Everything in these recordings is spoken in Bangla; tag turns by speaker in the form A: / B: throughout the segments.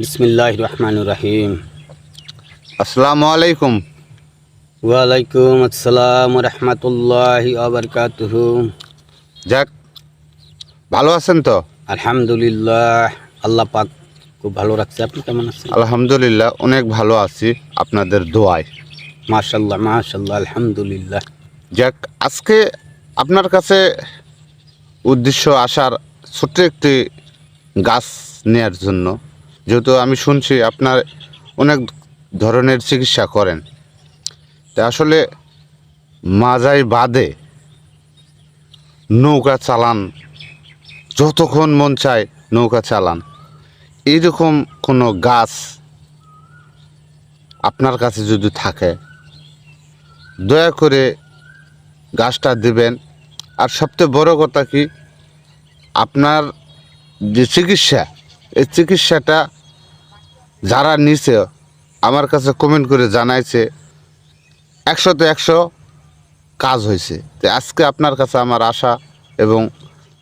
A: বিসমিল্লাহ রহমান রাহিম।
B: আসসালামু আলাইকুম।
A: ওয়ালাইকুম আসসালাম রহমতুল্লাহ আবরকাতুহ
B: যাক ভালো আছেন তো?
A: আলহামদুলিল্লাহ আল্লাহ পাক খুব ভালো রাখছে। আপনি কেমন আছেন?
B: আলহামদুলিল্লাহ অনেক ভালো আছি আপনাদের দোয়ায়।
A: মাশাল্লাহ মাশাল্লাহ আলহামদুলিল্লাহ।
B: যাক আজকে আপনার কাছে উদ্দেশ্য আসার ছোট্ট একটি গাছ নেয়ার জন্য যেহেতু আমি শুনছি আপনার অনেক ধরনের চিকিৎসা করেন। তা আসলে মাজাই বাদে নৌকা চালান, যতক্ষণ মন চায় নৌকা চালান। এইরকম কোনো গাছ আপনার কাছে যদি থাকে, দয়া করে গাছটা দিবেন। আর সবচেয়ে বড় কথা কি, আপনার যে চিকিৎসা এই চিকিৎসাটা যারা নিছে, আমার কাছে কমেন্ট করে জানাইছে, একশোতে একশো কাজ হয়েছে তো আজকে আপনার কাছে আমার আশা এবং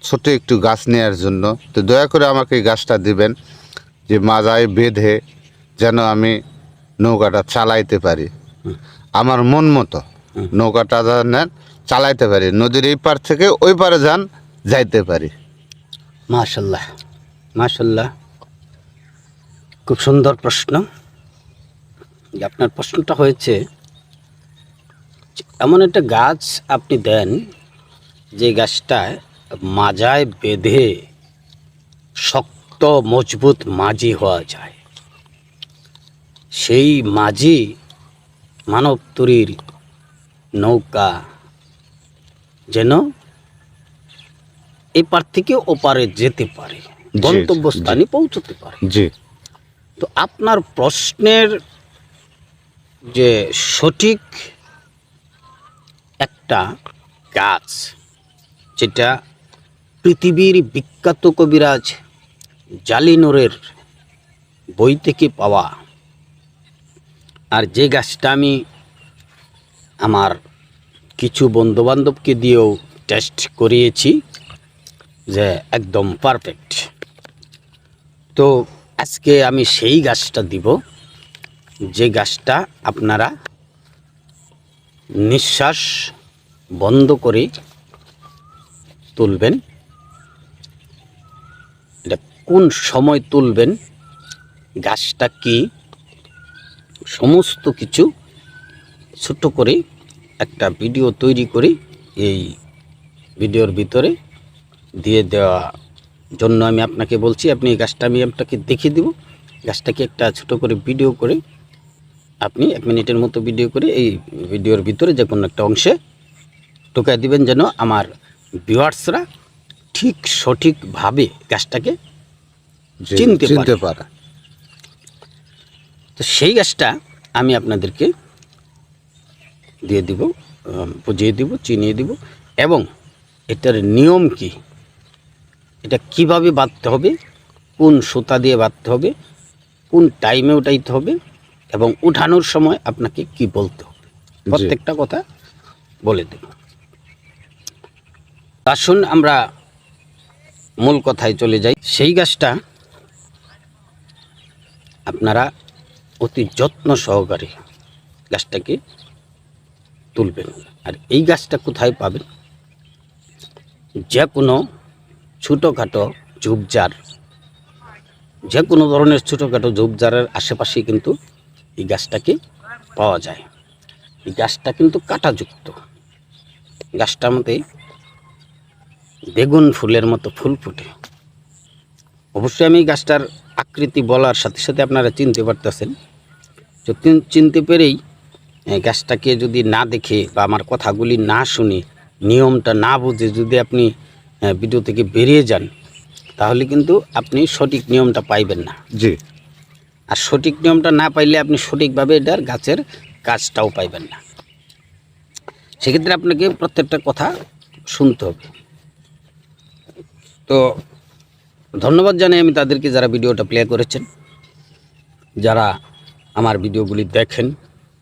B: ছোট একটু গাছ নেওয়ার জন্য, তো দয়া করে আমাকে এই গাছটা দিবেন, যে মাজায় বেঁধে যেন আমি নৌকাটা চালাইতে পারি। আমার মন মতো নৌকাটা যেন চালাইতে পারি, নদীর এই পার থেকে ওই পারে যান যাইতে পারি।
A: মাশাল্লাহ মাশাল্লাহ। খুব সুন্দর প্রশ্ন। আপনার প্রশ্নটা হয়েছে এমন একটা গাছ আপনি দেন যে গাছটায় মাজায় বেঁধে শক্ত মজবুত মাঝি হওয়া যায়। সেই মাঝি মানব তরীর নৌকা যেন এপার থেকে ওপারে যেতে পারে গন্তব্যস্থানে পৌঁছতে পারে।
B: জি।
A: তো আপনার প্রশ্নের যে সঠিক একটা গাছ যেটা পৃথিবীর বিখ্যাত কবিরাজ জালিনোরের বই থেকে পাওয়া। আর যে গাছটা আমি আমার কিছু বন্ধুবান্ধবকে দিয়েও টেস্ট করিয়েছি, যে একদম পারফেক্ট। তো আজকে আমি সেই গাছটা দিব, যে গাছটা আপনারা নিঃশ্বাস বন্ধ করে তুলবেন। এটা কোন সময় তুলবেন? গাছটা কি? সমস্ত কিছু ছোট করে একটা ভিডিও তৈরি করে এই ভিডিওর ভিতরে দিয়ে দেওয়া জন্য আমি আপনাকে বলছি আপনি এই গাছটা আমি আপনাকে দেখিয়ে দেবো। গাছটাকে একটা ছোট করে ভিডিও করে আপনি এক মিনিটের মতো ভিডিও করে এই ভিডিওর ভিতরে যে কোনো একটা অংশে ঢোকায় দিবেন যেন আমার ভিউয়ার্সরা ঠিক সঠিকভাবে গাছটাকে চিনতে
B: চিনতে
A: পারে।
B: পারে।
A: তো সেই গাছটা আমি আপনাদেরকে দিয়ে দিব বুঝিয়ে দিব চিনিয়ে দিব এবং এটার নিয়ম কি? এটা কীভাবে বাঁধতে হবে? কোন সুতা দিয়ে বাঁধতে হবে? কোন টাইমে উঠাইতে হবে? এবং উঠানোর সময় আপনাকে কি বলতে হবে? প্রত্যেকটা কথা বলে দেব। আসুন আমরা মূল কথায় চলে যাই। সেই গাছটা আপনারা অতি যত্ন সহকারে গাছটাকে তুলবেন। আর এই গাছটা কোথায় পাবেন? যে কোনো ছোটোখাটো ঝোপঝাড়। যে কোনো ধরনের ছোটোখাটো ঝোপঝাড়ের আশেপাশে কিন্তু এই গাছটাকে পাওয়া যায়। এই গাছটা কিন্তু কাঁটাযুক্ত। গাছটার মধ্যে বেগুন ফুলের মতো ফুল ফুটে। অবশ্যই আমি গাছটার আকৃতি বলার সাথে সাথে আপনারা চিনতে পারতেছেন। চিনতে পেরেই গাছটাকে যদি না দেখে বা আমার কথাগুলি না শুনে, নিয়মটা না বুঝে যদি আপনি ভিডিও থেকে বেরিয়ে যান তাহলে কিন্তু আপনি সঠিক নিয়মটা পাইবেন না।
B: জি।
A: আর সঠিক নিয়মটা না পাইলে আপনি সঠিকভাবে এটার গাছের কাজটাও পাইবেন না। সেক্ষেত্রে আপনাকে প্রত্যেকটা কথা শুনতে হবে। তো ধন্যবাদ জানাই আমি তাদেরকে যারা ভিডিওটা প্লে করেছেন। যারা আমার ভিডিওগুলি দেখেন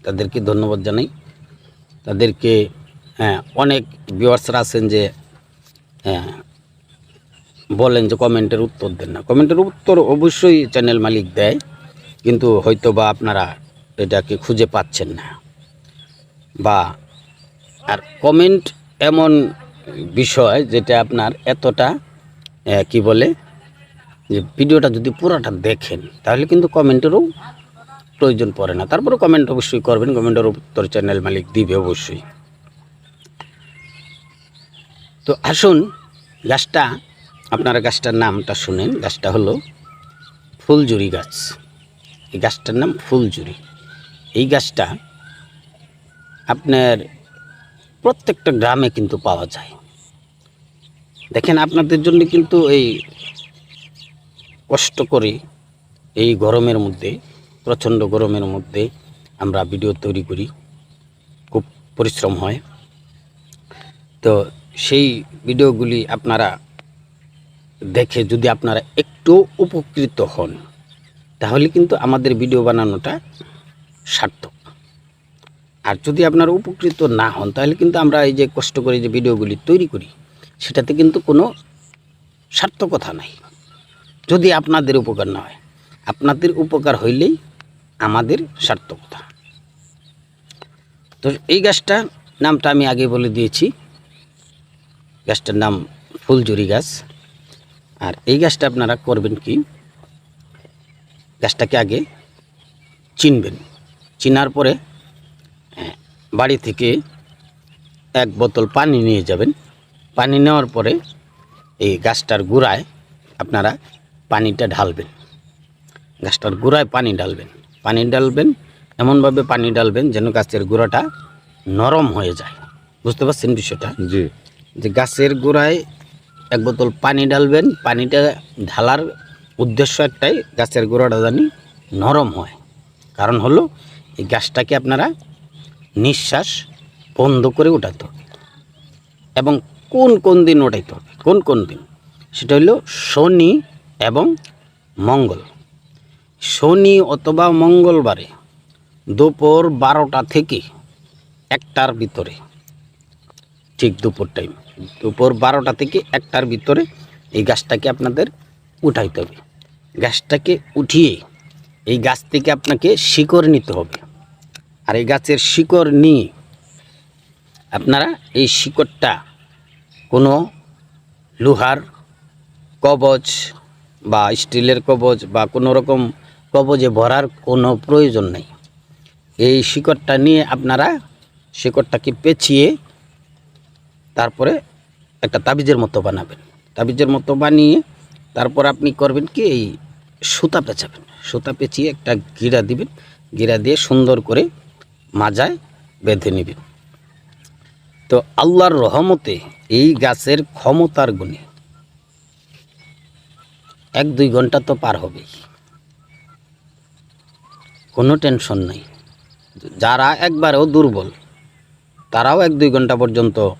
A: তাদেরকে ধন্যবাদ জানাই। তাদেরকে হ্যাঁ অনেক ভিউয়ার্সরা আছেন যে হ্যাঁ। বলেন যে কমেন্টের উত্তর দেন না। কমেন্টের উত্তর অবশ্যই চ্যানেল মালিক দেয়, কিন্তু হয়তো বা আপনারা এটাকে খুঁজে পাচ্ছেন না। বা, আর কমেন্ট এমন বিষয় যেটা আপনার এতটা কি বলে, যে ভিডিওটা যদি পুরোটা দেখেন, তাহলে কিন্তু কমেন্টেরও প্রয়োজন পড়ে না। তারপরে কমেন্ট অবশ্যই করবেন, কমেন্টের উত্তর চ্যানেল মালিক দিবে অবশ্যই। তো আসুন, গাছটা, আপনারা গাছটার নামটা শুনেন। গাছটা হলো ফুলজুরি গাছ। এই গাছটার নাম ফুলজুরি এই গাছটা আপনার প্রত্যেকটা গ্রামে কিন্তু পাওয়া যায়। দেখেন, আপনাদের জন্য কিন্তু এই কষ্ট করে এই গরমের মধ্যে, প্রচণ্ড গরমের মধ্যে আমরা ভিডিও তৈরি করি। খুব পরিশ্রম হয়। তো সেই ভিডিওগুলি আপনারা দেখে যদি আপনারা একটু উপকৃত হন, তাহলে কিন্তু আমাদের ভিডিও বানানোটা সার্থক। আর যদি আপনারা উপকৃত না হন, তাহলে কিন্তু আমরা এই যে কষ্ট করে যে ভিডিওগুলি তৈরি করি, সেটাতে কিন্তু কোনো সার্থকতা নাই। যদি আপনাদের উপকার না হয়, আপনাদের উপকার হইলেই আমাদের সার্থকতা। তো এই গাছটা নামটা আমি আগে বলে দিয়েছি। গাছটার নাম ফুলজুরি গাছ। আর এই গাছটা আপনারা করবেন কি গাছটাকে আগে চিনবেন। চিনার পরে হ্যাঁ, বাড়ি থেকে এক বোতল পানি নিয়ে যাবেন। পানি নেওয়ার পরে এই গাছটার গোড়ায় আপনারা পানিটা ঢালবেন। গাছটার গোড়ায় পানি ঢালবেন। পানি ঢালবেন এমনভাবে পানি ঢালবেন যেন গাছের গোড়াটা নরম হয়ে যায়। বুঝতে পারছেন বিষয়টা?
B: জি।
A: যে গাছের গোড়ায় এক বোতল পানি ঢালবেন, পানিটা ঢালার উদ্দেশ্য একটাই, গাছের গোড়াটা জানি নরম হয়। কারণ হলো, এই গাছটাকে আপনারা নিঃশ্বাস বন্ধ করে উঠাতে হবে। এবং কোন কোন দিন ওঠাইতে হবে? কোন কোন দিন? সেটা হলো শনি এবং মঙ্গল। শনি অথবা মঙ্গলবারে দুপুর বারোটা থেকে একটার ভিতরে ঠিক দুপুর টাইম দুপুর বারোটা থেকে একটার ভিতরে এই গাছটাকে আপনাদের উঠাইতে হবে। গাছটাকে উঠিয়ে এই গাছ থেকে আপনাকে শিকড় নিতে হবে। আর এই গাছের শিকড় নিয়ে আপনারা এই শিকড়টা কোনো লোহার কবচ বা স্টিলের কবচ বা কোনো রকম কবজে ভরার কোনো প্রয়োজন নেই। এই শিকড়টা নিয়ে আপনারা শিকড়টাকে পেঁচিয়ে তারপরে একটা তাবিজের মতো বানাবেন। তাবিজের মতো বানিয়ে তারপর আপনি করবেন কি, এই সুতা পেঁচাবেন। সুতা পেঁচিয়ে একটা গিরা দিবেন। গিরা দিয়ে সুন্দর করে মাজায় বেঁধে নেবেন। তো আল্লাহর রহমতে এই গাছের ক্ষমতার গুণে এক দুই ঘণ্টা তো পার হবেই। কোনো টেনশন নেই। যারা একবারেও দুর্বল, তারাও এক দুই ঘণ্টা পর্যন্ত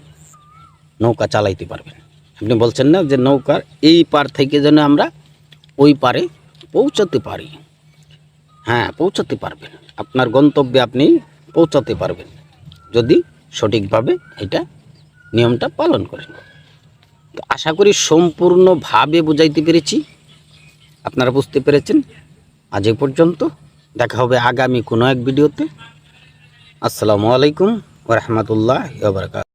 A: নৌকা চালাইতে পারবেন। আপনি বলছেন না যে নৌকার এই পার থেকে যেন আমরা ওই পারে পৌঁছাতে পারি। হ্যাঁ পৌঁছাতে পারবেন। আপনার গন্তব্যে আপনি পৌঁছাতে পারবেন। যদি সঠিকভাবে এটা নিয়মটা পালন করেন। তো আশা করি সম্পূর্ণভাবে বুঝাইতে পেরেছি। আপনারা বুঝতে পেরেছেন। আজ এ পর্যন্ত। দেখা হবে আগামী কোনো এক ভিডিওতে। আসসালামু আলাইকুম ওরহমতুল্লাহ বারকাত